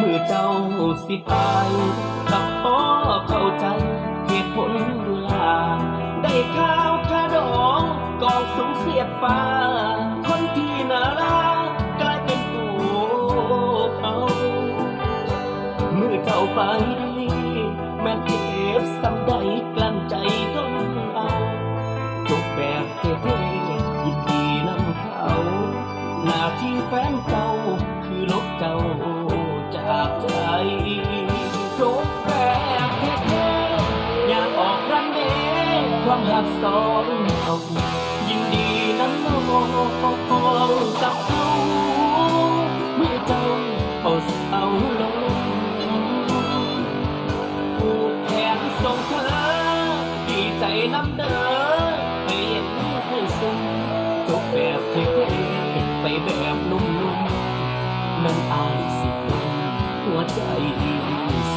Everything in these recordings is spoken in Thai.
มือเจ้าสิไปกับพ่อเข้าใจเหตุผลดูลาได้ข้าวคาดองกองสูงเสียดฟ้า คนที่น่ารักกลายเป็นตัวเขาเมื่อเจ้าไปแม่นเจ็บสำใดกลั้นใจทนเอาจบแบบเท่ๆยินดีนำเขา หน้าที่แฟนเจ้า ความหักสองเอายินดีนำน้องกับเขาเมื่อเจ้าเอาเสาลงผูกแขนส่งเธอดีใจน้ำเด้อให้เห็นให้ซึ้งจบแบบเท่ๆไปแบบนุ่มๆนั่นอายสิหัวใจ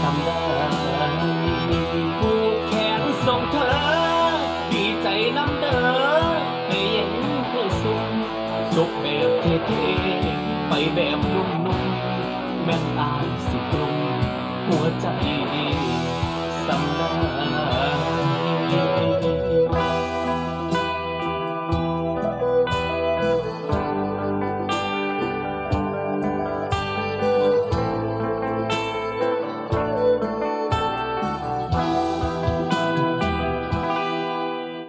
สำได้ น้ำเด้อให้เห็นให้ซึ้งจบแบบเท่ๆไปแบบนุ่มๆแม่นอายสิตรงหัวใจสำนัก